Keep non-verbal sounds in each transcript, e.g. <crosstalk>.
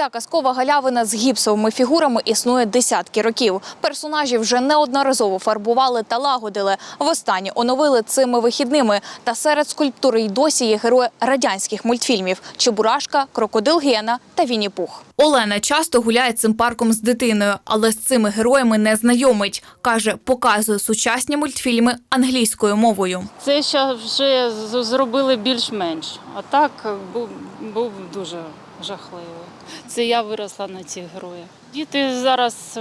Ця казкова галявина з гіпсовими фігурами існує десятки років. Персонажів вже неодноразово фарбували та лагодили. Востаннє оновили цими вихідними. Та серед скульптури й досі є герої радянських мультфільмів: Чебурашка, Крокодил Гена та Вінні Пух. Олена часто гуляє цим парком з дитиною, але з цими героями не знайомить. каже, показує сучасні мультфільми англійською мовою. Це ще вже з- зробили більш-менш. А так був, був дуже жахливий. Це я виросла на цих героях. Діти зараз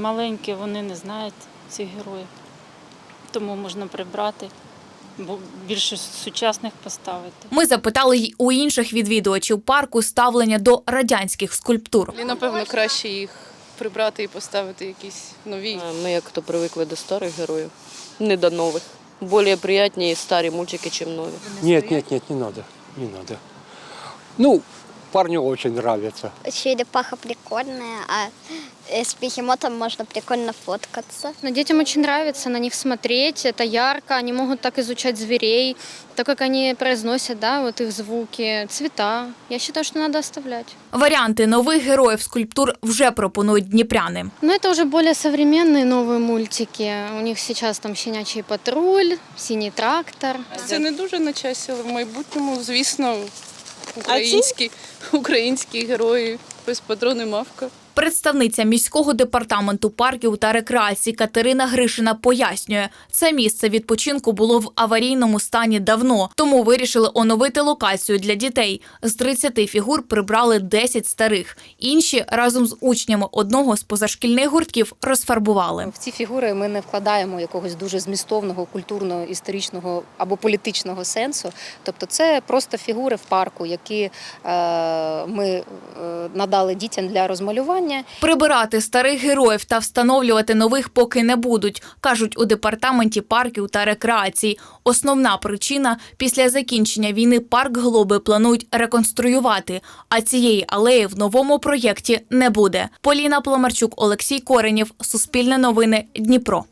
маленькі, вони не знають цих героїв. Тому можна прибрати, бо більше сучасних поставити. Ми запитали й у інших відвідувачів парку ставлення до радянських скульптур. І, напевно, краще їх прибрати і поставити якісь нові. Ми як то привикли до старих героїв, не до нових. Более приятні старі мультики, ніж нові. Нет, нет, нет, не надо, не надо. Ну, парню очень нравится. Черепаха прикольная, а э, с бегемотом можно прикольно фоткаться. Но детям очень нравится на них смотреть, это ярко, они могут так изучать зверей, то, как они произносят, да, вот их звуки, цвета. Я считаю, что надо оставлять. Варіанти нових героїв скульптур вже пропонують дніпряни. Но это уже более современные новые мультики. У них сейчас там «Щенячий патруль», «Синий трактор». Це не дуже на часі, але в майбутньому, звісно, українські, <laughs> українські герої, без патрони мавка. Представниця міського департаменту парків та рекреації Катерина Гришина пояснює, це місце відпочинку було в аварійному стані давно, тому вирішили оновити локацію для дітей. З 30 фігур прибрали 10 старих. Інші разом з учнями одного з позашкільних гуртків розфарбували. В ці фігури ми не вкладаємо якогось дуже змістовного, культурного, історичного або політичного сенсу. Тобто, це просто фігури в парку, які е, ми е, надали дітям для розмалювання. Прибирати старих героїв та встановлювати нових поки не будуть, кажуть у департаменті парків та рекреацій. Основна причина після закінчення війни парк Глоби планують реконструювати. А цієї алеї в новому проєкті не буде. Поліна Пламарчук, Олексій Коренєв, Суспільне новини, Дніпро.